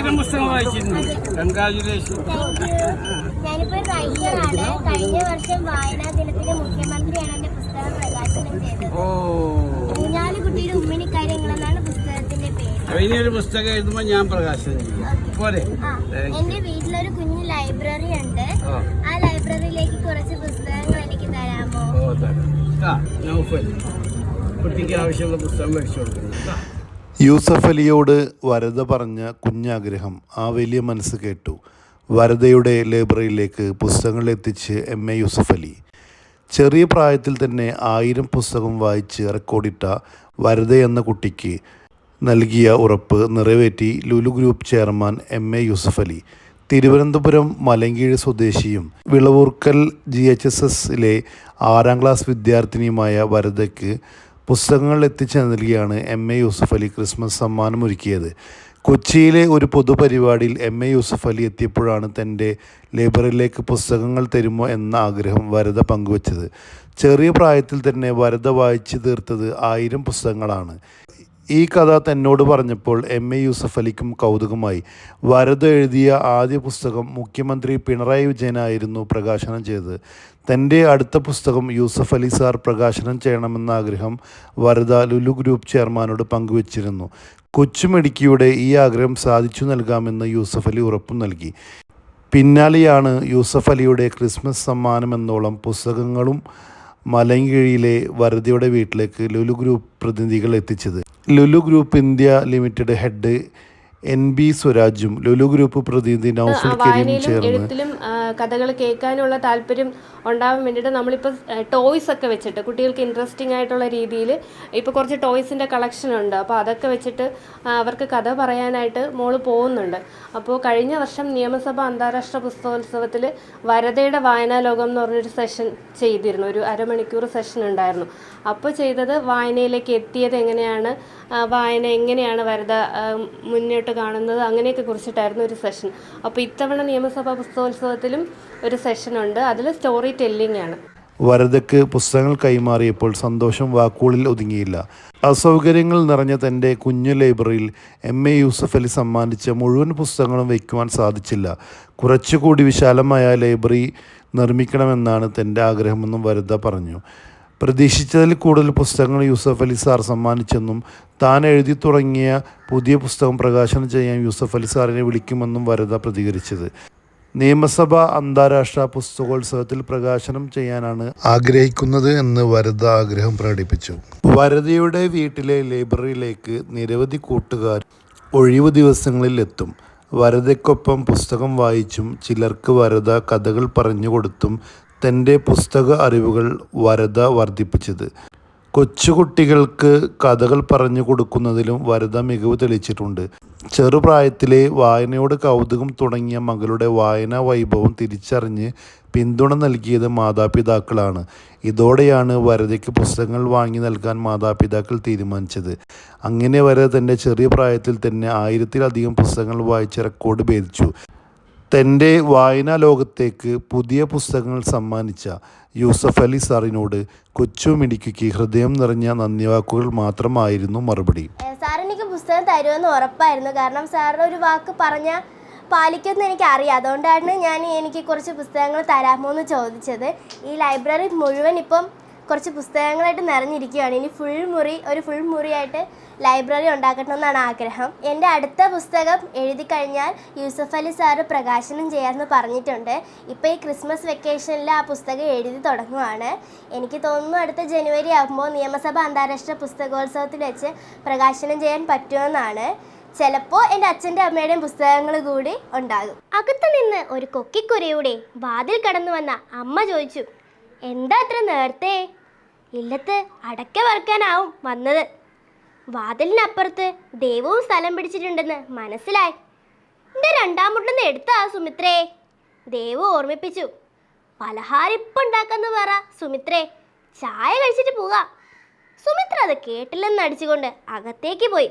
ആയിരം പുസ്തകം വായിച്ചിരുന്നു? കൺഗ്രാജുലേഷൻ ഞാനിപ്പോ റൈറ്ററാണ് കഴിഞ്ഞ വർഷം വായനാ ദിനത്തിന് മുഖ്യമന്ത്രിയാണ് എന്റെ പുസ്തകം പ്രകാശനം ചെയ്തത് ഓ ഊഞ്ഞാൽ കുട്ടിയുടെ ഉമ്മിണി കാര്യങ്ങളെന്നാണ് പുസ്തകത്തിന്റെ പേര്. പുസ്തകം എഴുതുമ്പോ ഞാൻ പ്രകാശനം ചെയ്യും പോരെ എന്റെ വീട്ടിലൊരു കുഞ്ഞു ലൈബ്രറി ഉണ്ട്. ആ. ലൈബ്രറിയിലേക്ക് കുറച്ച് പുസ്തകങ്ങൾ എനിക്ക് തരാമോ? ഓ തരാം. ആ കുട്ടിക്ക് ആവശ്യമുള്ള പുസ്തകം മേടിച്ചു കൊടുക്കുന്നു. യൂസഫ് അലിയോട് വരദ പറഞ്ഞ കുഞ്ഞാഗ്രഹം ആ വലിയ മനസ്സ് കേട്ടു. വരദയുടെ ലൈബ്രറിയിലേക്ക് പുസ്തകങ്ങൾ എത്തിച്ച് എം. എ. യൂസഫ് അലി. ചെറിയ പ്രായത്തിൽ തന്നെ ആയിരം പുസ്തകം വായിച്ച് റെക്കോർഡിട്ട വരദ എന്ന കുട്ടിക്ക് നൽകിയ ഉറപ്പ് നിറവേറ്റി Lulu group chairman M. A. Yusuff Ali. Thiruvananthapuram Malayinkeezh സ്വദേശിയും വിളവൂർക്കൽ ജി എച്ച് എസ് എസിലെ ആറാം ക്ലാസ് വിദ്യാർത്ഥിനിയുമായ വരദയ്ക്ക് പുസ്തകങ്ങൾ എത്തിച്ചു നൽകിയാണ് M A Yusuff Ali Christmas സമ്മാനം ഒരുക്കിയത് കൊച്ചിയിലെ ഒരു പൊതുപരിപാടിയിൽ എം എ യൂസഫ് അലി എത്തിയപ്പോഴാണ് തന്റെ ലൈബ്രറിയിലേക്ക് പുസ്തകങ്ങൾ തരുമോ എന്ന ആഗ്രഹം വരത പങ്കുവച്ചത്. ചെറിയ പ്രായത്തിൽ തന്നെ വരത വായിച്ചു തീർത്തത് ആയിരം പുസ്തകങ്ങളാണ്. ഈ കഥ തന്നോട് പറഞ്ഞപ്പോൾ എം എ യൂസഫ് അലിക്കും കൗതുകമായി. വരത് എഴുതിയ ആദ്യ പുസ്തകം മുഖ്യമന്ത്രി പിണറായി വിജയനായിരുന്നു പ്രകാശനം ചെയ്തത്. തന്റെ അടുത്ത പുസ്തകം യൂസഫ് അലി സാർ പ്രകാശനം ചെയ്യണമെന്ന ആഗ്രഹം വരദ ലുലു ഗ്രൂപ്പ് ചെയർമാനോട് പങ്കുവച്ചിരുന്നു. കൊച്ചുമിടുക്കിയുടെ ഈ ആഗ്രഹം സാധിച്ചു നൽകാമെന്ന് യൂസഫ് അലി ഉറപ്പും നൽകി. പിന്നാലെയാണ് യൂസഫ് അലിയുടെ ക്രിസ്മസ് സമ്മാനമെന്നോളം പുസ്തകങ്ങളും മലങ്കിഴിയിലെ വരദയുടെ വീട്ടിലേക്ക് ലുലു ഗ്രൂപ്പ് പ്രതിനിധികൾ എത്തിച്ചത്. Lulu group India limited head N B സ്വരാജും Lulu group പ്രതിനിധി നൌഫൽ കരീം ചേർന്ന് കഥകൾ കേൾക്കാനുള്ള താല്പര്യം ഉണ്ടാവാൻ വേണ്ടിയിട്ട് നമ്മളിപ്പോൾ ടോയ്സ് ഒക്കെ വെച്ചിട്ട് കുട്ടികൾക്ക് ഇൻട്രസ്റ്റിംഗ് ആയിട്ടുള്ള രീതിയിൽ ഇപ്പോൾ കുറച്ച് ടോയ്സിന്റെ കളക്ഷൻ ഉണ്ട്. അപ്പോൾ അതൊക്കെ വെച്ചിട്ട് അവർക്ക് കഥ പറയാനായിട്ട് മോൾ പോകുന്നുണ്ട്. അപ്പോൾ കഴിഞ്ഞ വർഷം നിയമസഭ അന്താരാഷ്ട്ര പുസ്തകോത്സവത്തിൽ വരതയുടെ വായനാലോകം എന്ന് പറഞ്ഞൊരു സെഷൻ ചെയ്തിരുന്നു. ഒരു അരമണിക്കൂർ സെഷൻ ഉണ്ടായിരുന്നു. അപ്പോൾ ചെയ്തത് വായനയിലേക്ക് എത്തിയത് എങ്ങനെയാണ്? വായന എങ്ങനെയാണ് വരത ആ, മുന്നോട്ട് കാണുന്നത് അങ്ങനെയൊക്കെ കുറിച്ചിട്ടായിരുന്നു ഒരു സെഷൻ അപ്പോൾ ഇത്തവണ നിയമസഭാ പുസ്തകോത്സവത്തിലും ഒരു സെഷൻ ഉണ്ട്. അതിൽ സ്റ്റോറി ടെല്ലിംഗ് ആണ്. വരദയ്ക്ക് പുസ്തകങ്ങൾ കൈമാറിയപ്പോൾ സന്തോഷം വാക്കുകളിൽ ഒതുങ്ങിയില്ല. അസൗകര്യങ്ങൾ നിറഞ്ഞ തന്റെ കുഞ്ഞു ലൈബ്രറിയിൽ എം എ യൂസഫ് അലി സമ്മാനിച്ച മുഴുവൻ പുസ്തകങ്ങളും വയ്ക്കുവാൻ സാധിച്ചില്ല. കുറച്ചുകൂടി വിശാലമായ ലൈബ്രറി നിർമ്മിക്കണമെന്നാണ് തന്റെ ആഗ്രഹമെന്നും വരദ പറഞ്ഞു. പ്രതീക്ഷിച്ചതിൽ കൂടുതൽ പുസ്തകങ്ങൾ യൂസഫ് അലി സാർ സമ്മാനിച്ചെന്നും താൻ എഴുതി തുടങ്ങിയ പുതിയ പുസ്തകം പ്രകാശനം ചെയ്യാൻ യൂസഫ് അലി സാറിനെ വിളിക്കുമെന്നും വരദ പ്രതികരിച്ചത്. നിയമസഭ അന്താരാഷ്ട്ര പുസ്തകോത്സവത്തിൽ പ്രകാശനം ചെയ്യാനാണ് ആഗ്രഹിക്കുന്നത് എന്ന് വരദ ആഗ്രഹം പ്രകടിപ്പിച്ചു. വരദയുടെ വീട്ടിലെ ലൈബ്രറിയിലേക്ക് നിരവധി കൂട്ടുകാർ ഒഴിവ് ദിവസങ്ങളിൽ എത്തും. വരദയ്ക്കൊപ്പം പുസ്തകം വായിച്ചും ചിലർക്ക് വരദ കഥകൾ പറഞ്ഞു കൊടുത്തും തന്റെ പുസ്തക അറിവുകൾ വരദ വർദ്ധിപ്പിച്ചത്. കൊച്ചുകുട്ടികൾക്ക് കഥകൾ പറഞ്ഞു കൊടുക്കുന്നതിലും വരദ മികവ് തെളിയിച്ചിട്ടുണ്ട്. ചെറുപ്രായത്തിലെ വായനയോട് കൗതുകം തുടങ്ങിയ മകളുടെ വായനാ വൈഭവം തിരിച്ചറിഞ്ഞ് പിന്തുണ നൽകിയത് മാതാപിതാക്കളാണ്. ഇതോടെയാണ് വരദയ്ക്ക് പുസ്തകങ്ങൾ വാങ്ങി നൽകാൻ മാതാപിതാക്കൾ തീരുമാനിച്ചത്. അങ്ങനെ വരെ തന്റെ ചെറിയ പ്രായത്തിൽ തന്നെ ആയിരത്തിലധികം പുസ്തകങ്ങൾ വായിച്ച് റെക്കോർഡ് ഭേദിച്ചു. തന്റെ വായനാ ലോകത്തേക്ക് പുതിയ പുസ്തകങ്ങൾ സമ്മാനിച്ച യൂസഫ് അലി സാറിനോട് കൊച്ചു മിടിക്കുക്ക് ഹൃദയം നിറഞ്ഞ നന്ദി വാക്കുകൾ മാത്രമായിരുന്നു മറുപടി. എനിക്ക് പുസ്തകം തരുമെന്ന് ഉറപ്പായിരുന്നു. കാരണം സാറിന് ഒരു വാക്ക് പറഞ്ഞാൽ പാലിക്കുമെന്ന് എനിക്ക് അറിയാം അതുകൊണ്ടാണ് ഞാൻ എനിക്ക് കുറച്ച് പുസ്തകങ്ങൾ തരാമോ എന്ന് ചോദിച്ചത്. ഈ ലൈബ്രറി മുഴുവൻ ഇപ്പം കുറച്ച് പുസ്തകങ്ങളായിട്ട് നിറഞ്ഞിരിക്കുകയാണ്. ഇനി ഫുൾ മുറി ഒരു ഫുൾ മുറിയായിട്ട് ലൈബ്രറി ഉണ്ടാക്കണമെന്നാണ് ആഗ്രഹം. എന്റെ അടുത്ത പുസ്തകം എഴുതി കഴിഞ്ഞാൽ യൂസഫ് അലി സാറ് പ്രകാശനം ചെയ്യാമെന്ന് പറഞ്ഞിട്ടുണ്ട്. ഇപ്പോൾ ഈ ക്രിസ്മസ് വെക്കേഷനിൽ ആ പുസ്തകം എഴുതി തുടങ്ങുവാണ്. എനിക്ക് തോന്നുന്നു അടുത്ത ജനുവരി ആകുമ്പോൾ നിയമസഭ അന്താരാഷ്ട്ര പുസ്തകോത്സവത്തിൽ വെച്ച് പ്രകാശനം ചെയ്യാൻ പറ്റുമെന്നാണ്. ചിലപ്പോൾ എന്റെ അച്ഛന്റെ അമ്മയുടെയും പുസ്തകങ്ങൾ കൂടി ഉണ്ടാകും. അകത്ത് നിന്ന് ഒരു കൊക്കിക്കുരയുടെ വാതിൽ കടന്നു വന്ന അമ്മ ചോദിച്ചു എന്താ അത്ര നേരത്തെ ഇല്ലത്ത് അടക്ക വറുക്കാനാവും വന്നത്. വാതിലിനപ്പുറത്ത് ദൈവവും സ്ഥലം പിടിച്ചിട്ടുണ്ടെന്ന് മനസ്സിലായി. എന്റെ രണ്ടാം മുട്ടെന്ന് എടുത്താ സുമിത്രേ. ദേവു ഓർമ്മിപ്പിച്ചു. പലഹാരം ഇപ്പം ഉണ്ടാക്കാന്ന് പറ സുമിത്രേ. ചായ കഴിച്ചിട്ട് പോകാം. സുമിത്ര അത് കേട്ടില്ലെന്ന് അടിച്ചുകൊണ്ട് അകത്തേക്ക് പോയി.